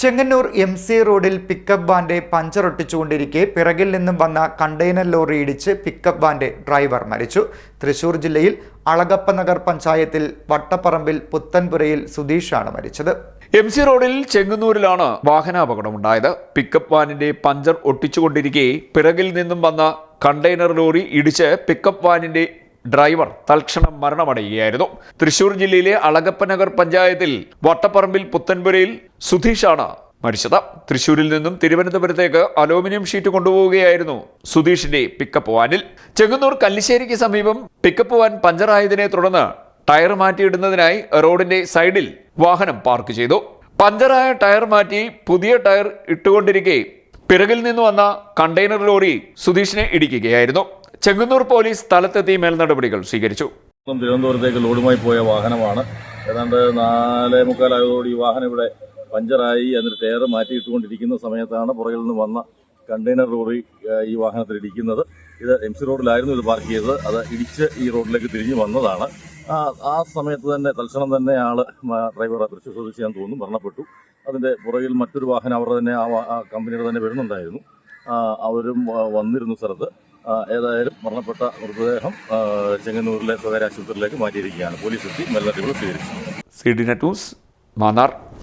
Chengannur M C റോഡിൽ pickup വാന്റെ puncture ഒട്ടിച്ചുകൊണ്ടിരിക്കെ പിറകിൽ നിന്നും വന്ന കണ്ടെയ്നർ ലോറി ഇടിച്ച് പിക്കപ്പ് വാന്റെ ഡ്രൈവർ മരിച്ചു. തൃശൂർ ജില്ലയിൽ അളഗപ്പ നഗർ പഞ്ചായത്തിൽ വട്ടപ്പറമ്പിൽ പുത്തൻപുരയിൽ സുധീഷാണ് മരിച്ചത്. എം സി റോഡിൽ ചെങ്ങന്നൂരിലാണ് വാഹനാപകടമുണ്ടായത്. പിക്കപ്പ് വാനിന്റെ പഞ്ചർ ഒട്ടിച്ചുകൊണ്ടിരിക്കെ പിറകിൽ നിന്നും വന്ന കണ്ടെയ്നർ ലോറി ഇടിച്ച് പിക്കപ്പ് വാനിന്റെ ഡ്രൈവർ തൽക്ഷണം മരണമടയുകയായിരുന്നു. തൃശൂർ ജില്ലയിലെ അളഗപ്പനഗർ പഞ്ചായത്തിൽ വട്ടപ്പറമ്പിൽ പുത്തൻപുരയിൽ സുധീഷാണ് മരിച്ചത്. തൃശൂരിൽ നിന്നും തിരുവനന്തപുരത്തേക്ക് അലൂമിനിയം ഷീറ്റ് കൊണ്ടുപോവുകയായിരുന്നു സുധീഷിന്റെ പിക്കപ്പ് വാനിൽ. ചെങ്ങന്നൂർ കല്ലിശ്ശേരിക്ക് സമീപം പിക്കപ്പ് വാൻ പഞ്ചറായതിനെ തുടർന്ന് ടയർ മാറ്റിയിടുന്നതിനായി റോഡിന്റെ സൈഡിൽ വാഹനം പാർക്ക് ചെയ്തു. പഞ്ചറായ ടയർ മാറ്റി പുതിയ ടയർ ഇട്ടുകൊണ്ടിരിക്കെ പിറകിൽ നിന്ന് വന്ന കണ്ടെയ്നർ ലോറി സുധീഷിനെ ഇടിക്കുകയായിരുന്നു. ചെങ്ങന്നൂർ പോലീസ് സ്ഥലത്തെത്തി മേൽനടപടികൾ സ്വീകരിച്ചു. തിരുവനന്തപുരത്തേക്ക് ലോഡുമായി പോയ വാഹനമാണ്. ഏതാണ്ട് നാലേ മുക്കാലായതോടെ ഈ വാഹനം ഇവിടെ പഞ്ചറായി എന്നിട്ട് ടയർ മാറ്റിയിട്ടുകൊണ്ടിരിക്കുന്ന സമയത്താണ് പുറകിൽ നിന്ന് വന്ന കണ്ടെയ്നർ ലോറി ഈ വാഹനത്തിൽ ഇടിക്കുന്നത്. ഇത് എം സി റോഡിലായിരുന്നു ഇത് പാർക്ക് ചെയ്തത്. അത് ഇടിച്ച് ഈ റോഡിലേക്ക് തിരിഞ്ഞു വന്നതാണ്. ആ സമയത്ത് തന്നെ തൽക്ഷണം തന്നെ ആൾ ഡ്രൈവർ തൃശ്ശൂർ സ്വദേശിയാന്ന് തോന്നുന്നു മരണപ്പെട്ടു. അതിന്റെ പുറകിൽ മറ്റൊരു വാഹനം അവരുടെ തന്നെ ആ കമ്പനിയുടെ തന്നെ വരുന്നുണ്ടായിരുന്നു. അവരും വന്നിരുന്നു സ്ഥലത്ത് ഏതായാലും മരണപ്പെട്ട മൃതദേഹം ചെങ്ങന്നൂരിലെ സ്വകാര്യ ആശുപത്രിയിലേക്ക് മാറ്റിയിരിക്കുകയാണ്. പോലീസ് എത്തി മെല്ലറിവുകൾ സ്വീകരിച്ചു. C D news Mannar.